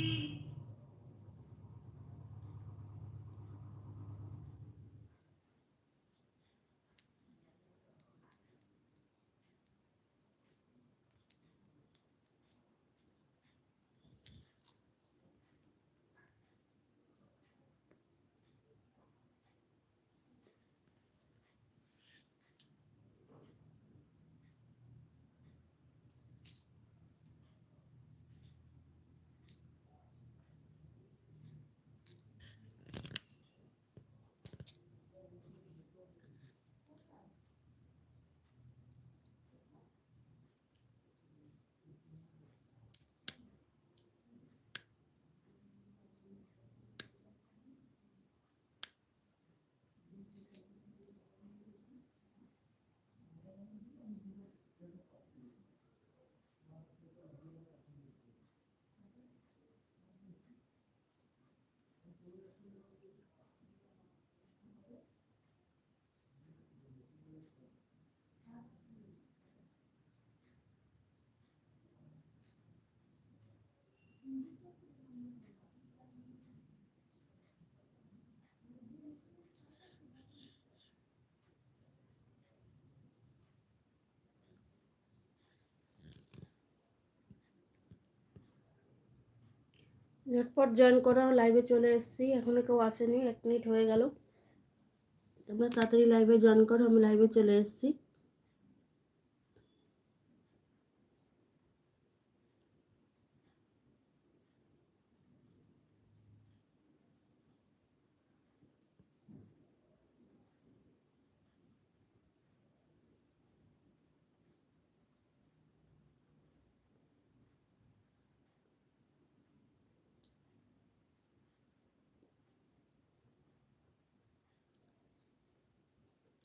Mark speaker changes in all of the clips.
Speaker 1: Mm-hmm. ঝটপট join করো লাইভে চলে এসেছি। এখনও কেউ আসেনি, এক মিনিট হয়ে গেল। তোমরা তাড়াতাড়ি লাইভে জয়েন করো, আমি লাইভে চলে এসেছি।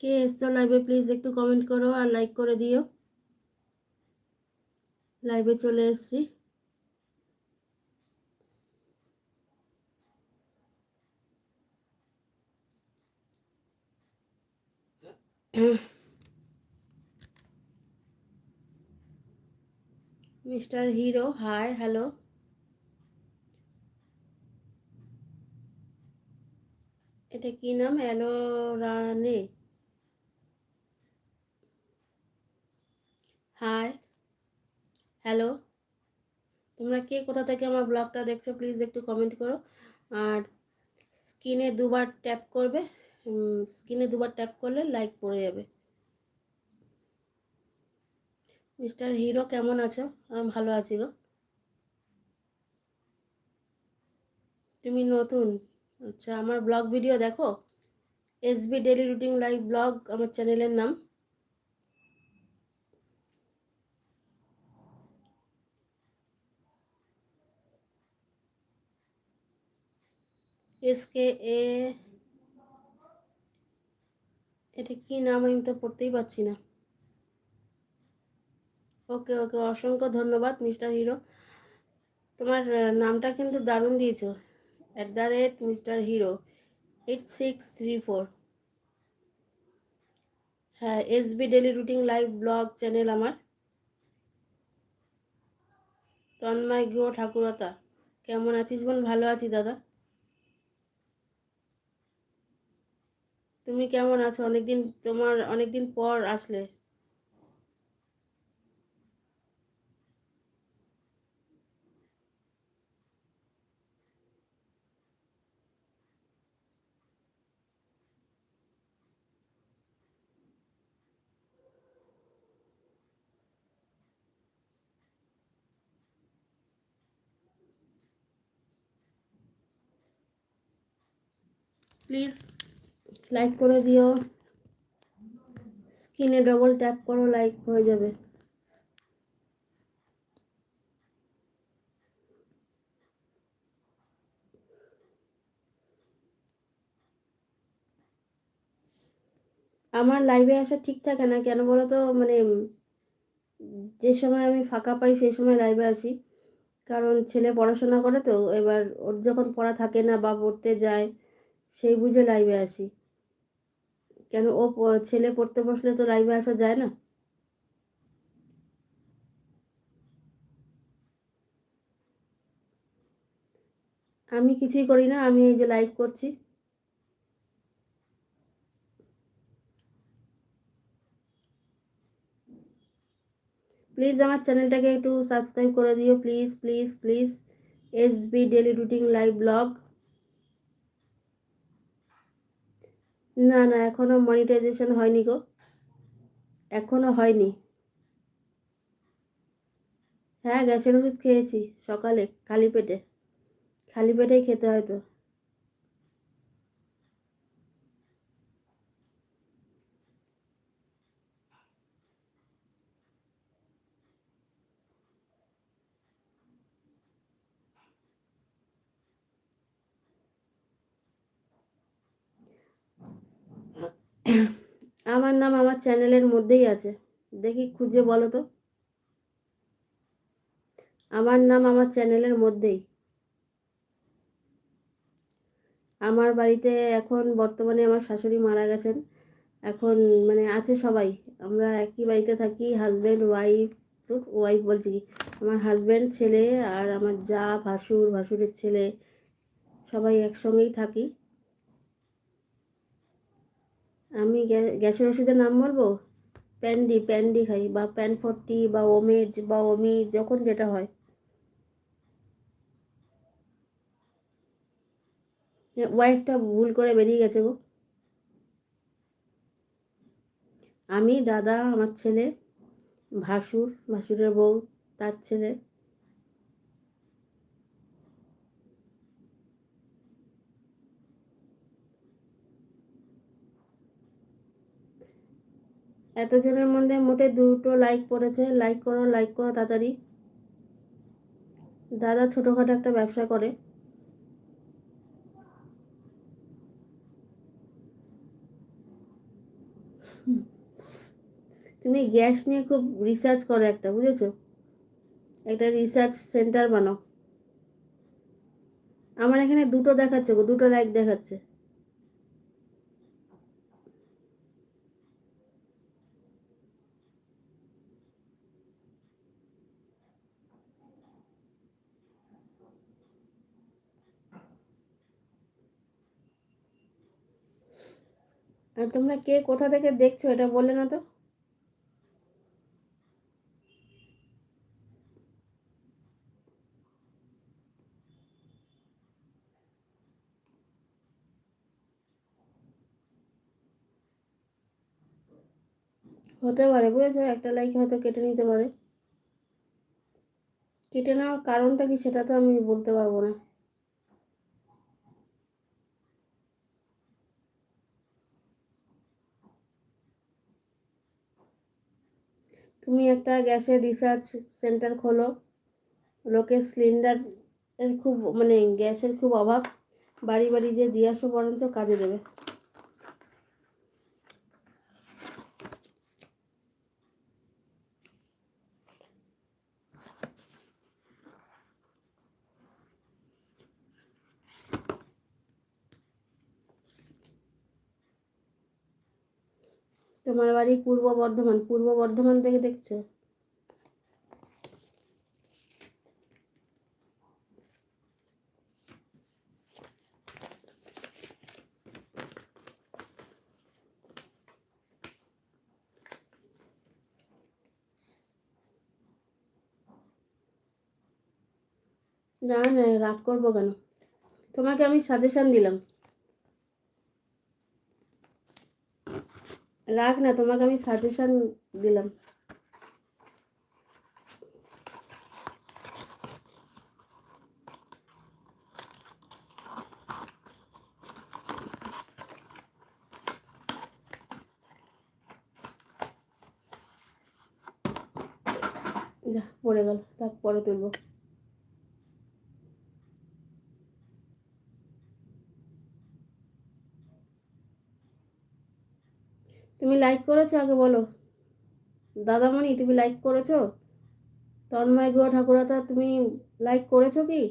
Speaker 1: কে এসছো লাইভে প্লিজ একটু কমেন্ট করো আর লাইক করে দিও। লাইভে চলে এসছি। মিস্টার হিরো হাই হ্যালো এটা কি নাম? অ্যালোরানে হাই হ্যালো? তোমরা কে? কোথা থেকে আমার ব্লগটা দেখছ? প্লিজ একটু কমেন্ট করো। আর স্ক্রিনে দুবার ট্যাপ করবে। স্ক্রিনে দুবার ট্যাপ করলে লাইক পড়ে যাবে। মিস্টার হিরো কেমন আছো? আমি ভালো আছি গো। তুমি নতুন? আচ্ছা আমার ব্লগ ভিডিও দেখো? SB daily routine live vlog আমার চ্যানেলের নাম। এসকে এ, এটা কি নাম? আমি তো পড়তেই পারছি না। ওকে ওকে, অসংখ্য ধন্যবাদ, মিস্টার হিরো। তোমার নামটা কিন্তু দারুণ দিয়েছ। At the rate, mister hero. Eight six three four. হ্যাঁ S B daily routine live vlog channel আমার। তন্ময় গৃহ ঠাকুরতা। কেমন আছিস বোন? ভালো আছি দাদা। তুমি কেমন আছো? অনেকদিন তোমার অনেকদিন পর আসলে। প্লিজ লাইক করে দিও। স্ক্রিনে ডবল ট্যাপ করো লাইক হয়ে যাবে। আমার লাইভে আসা ঠিক থাকে না, কেন বলো তো মানে যে সময় আমি ফাঁকা পাই, সেই সময় লাইভে আসি। কারণ ছেলে পড়াশোনা করে তো, এবার ওর যখন পড়া থাকে না বা পড়তে যায়, সেই বুঝে লাইভে আসি। কেন ও ছেলে পড়তে বসলে তো লাইভে আসা যায় না? আমি কিছুই করি না, আমি এই যে লাইভ করছি। প্লিজ আমার চ্যানেলটাকে একটু সাবস্ক্রাইব করে দিও please please please S B daily routine live vlog না না এখনও মনিটাইজেশন হয়নি গো। এখনও হয়নি। হ্যাঁ গ্যাসের ওষুধ খেয়েছি সকালে, খালি পেটে। খালি পেটেই খেতে হয় তো। আমার নাম আমার চ্যানেলের মধ্যেই আছে। দেখি খুঁজে বলো তো। আমার নাম আমার চ্যানেলের মধ্যেই। আমার বাড়িতে এখন বর্তমানে আমার শাশুড়ি মারা গেছেন। এখন মানে আছে সবাই। আমরা একই বাড়িতে থাকি হাজব্যান্ড ওয়াইফ ওয়াইফ বলছি কি? আমার হাজব্যান্ড ছেলে আর আমার যা ভাসুর, ভাসুরের ছেলে, সবাই একসঙ্গেই থাকি। আমি গ্যাসের ওষুধের নাম বলব? প্যান্ডি প্যান্ডি খাই বা প্যান ফোরটি বা ওমেজ বা ওমি, যখন যেটা হয়। ওয়াইফটা ভুল করে বেরিয়ে গেছে গো। আমি দাদা, আমার ছেলে, ভাসুর, ভাসুরের বউ, তার ছেলে। এতজনের মধ্যে মোটে দুটো লাইক পড়েছে। লাইক করো লাইক করো তাড়াতাড়ি। দাদা ছোটোখাটো একটা ব্যবসা করে। তুমি গ্যাস নিয়ে খুব রিসার্চ করো একটা, বুঝেছ? একটা রিসার্চ সেন্টার বানাও। আমার এখানে দুটো দেখাচ্ছে গো, দুটো লাইক দেখাচ্ছে। তোমরা কে কোথা থেকে দেখছ এটা বললে না তো? হতে পারে, বুঝেছ? একটা লাইক হয়তো কেটে নিতে পারে। কেটে নেওয়ার কারণটা কি সেটা তো আমি বলতে পারব না। তুমি একটা গ্যাসের রিসার্চ সেন্টার খোলো। লোকের সিলিন্ডার খুব মানে গ্যাসের খুব অভাব। বাড়ি বাড়ি যে দিয়ে আসো, বরঞ্চ কাজে দেবে। তোমার বাড়ি পূর্ব বর্ধমান পূর্ব বর্ধমান থেকে দেখছ? না না, রাগ করব কেন? তোমাকে আমি সাজেশন দিলাম। রাখ না তোমাকে আমি সাজেশন দিলাম। যা পড়ে গেল তাক পরে তুলবো। তুমি লাইক করেছ আগে বলো। দাদামণি, তুমি লাইক করেছ? তন্ময় গুহ ঠাকুরতা তুমি লাইক করেছ কি?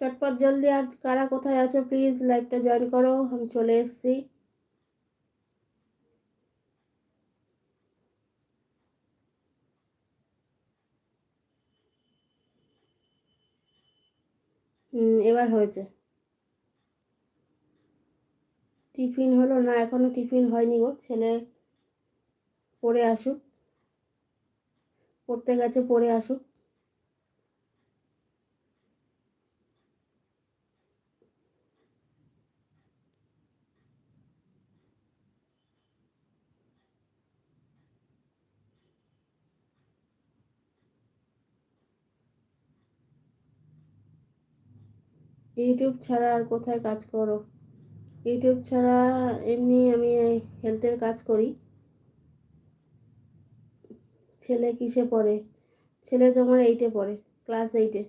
Speaker 1: চটপট জলদি আর কারা কোথায় আছো প্লিজ লাইভটা জয়েন করো, আমি চলে এসেছি। এবার হয়েছে। টিফিন হলো না, এখনও টিফিন হয়নি গো, ছেলে পড়ে আসুক, পড়তে গেছে পড়ে আসুক। ইউটিউব ছাড়া আর কোথায় কাজ করো? ইউটিউব ছাড়া এমনি আমি হেলথের কাজ করি। ছেলে কিসে পড়ে? ছেলে তোমার এইটে পড়ে ক্লাস এইটে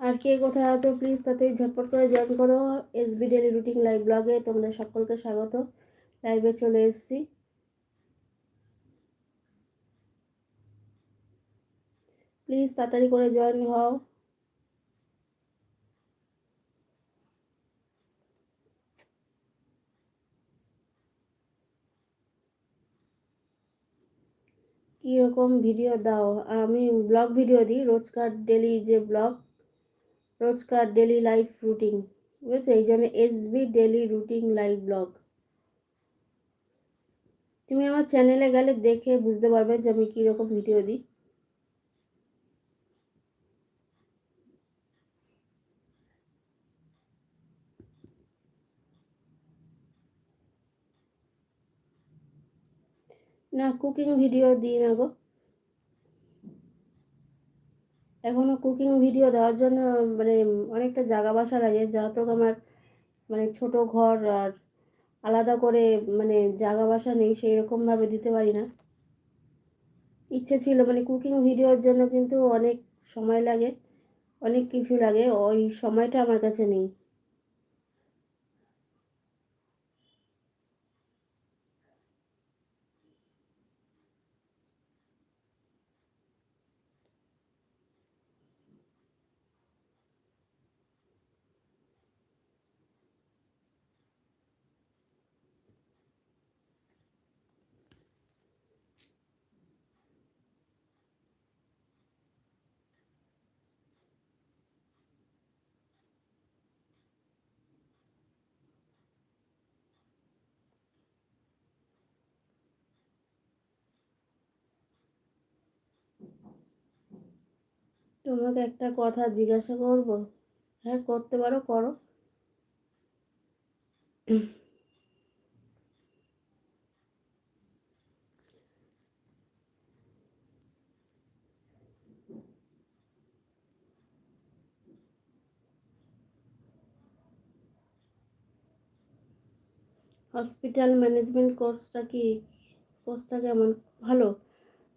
Speaker 1: আর কে কোথায় আছো প্লিজ তাতেই ঝটপট করে জয়েন করো। এসবি ডেলি রুটিন লাইভ ব্লগে তোমাদের সকলকে স্বাগত। লাইভে চলে এসেছি। প্লিজ তাড়াতাড়ি করে জয়েন হও। কীরকম ভিডিও দাও? আমি ব্লগ ভিডিও দিই, রোজকার ডেলি যে ব্লগ রোজকার ডেলি লাইফ রুটিন বুঝেছ? এই জন্য SB daily routine live vlog তুমি আমার চ্যানেলে গেলে দেখে বুঝতে পারবে যে আমি কীরকম ভিডিও দিই। না কুকিং ভিডিও দিই না গো। এখনও কুকিং ভিডিও দেওয়ার জন্য মানে অনেকটা জায়গা বাসা লাগে যেহেতু আমার মানে ছোট ঘর আর আলাদা করে মানে জায়গা বাসা নেই সেই রকমভাবে দিতে পারি না। ইচ্ছে ছিল মানে কুকিং ভিডিওর জন্য কিন্তু অনেক সময় লাগে, অনেক কিছু লাগে, ওই সময়টা আমার কাছে নেই। তোমাকে একটা কথা জিজ্ঞাসা করব? হ্যাঁ করতে পারো, করো। হসপিটাল ম্যানেজমেন্ট কোর্সটা কি? কোর্সটা কেমন? ভালো?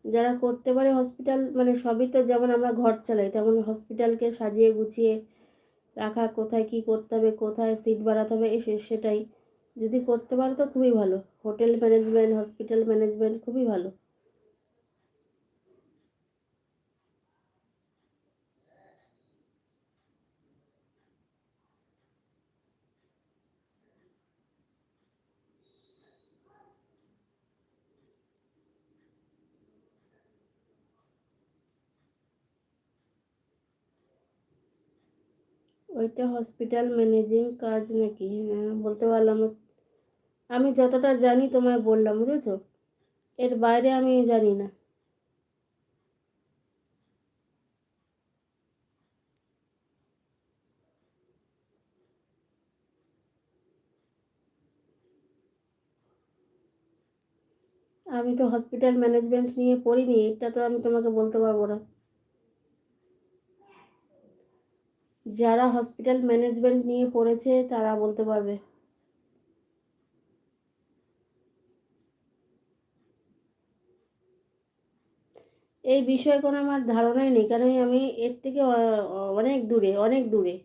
Speaker 1: যারা করতে পারে হসপিটাল মানে সবই তো যেমন আমরা ঘর চালাই, তেমন হসপিটালকে সাজিয়ে গুছিয়ে রাখা, কোথায় কি করতে হবে, কোথায় সিট বাড়াতে হবে, এসে সেটাই। যদি করতে পারো তো খুবই ভালো। হোটেল ম্যানেজমেন্ট হসপিটাল ম্যানেজমেন্ট খুবই ভালো। ওইটা হসপিটাল ম্যানেজিং কাজ নাকি? হ্যাঁ বলতে পারলাম আমি যতটা জানি তোমায় বললাম, বুঝেছ? এর বাইরে আমি জানি না। আমি তো হসপিটাল ম্যানেজমেন্ট নিয়ে পড়িনি, এটা তো আমি তোমাকে বলতে পারব না। যারা হসপিটাল ম্যানেজমেন্ট নিয়ে পড়েছে, তারা বলতে পারবে। এই বিষয়ে কোনো আমার ধারণাই নেই, কারণ আমি এর থেকে অনেক দূরে অনেক দূরে,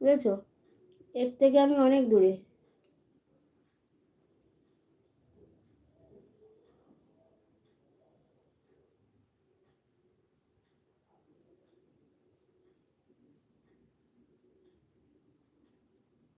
Speaker 1: বুঝেছ? এর থেকে আমি অনেক দূরে।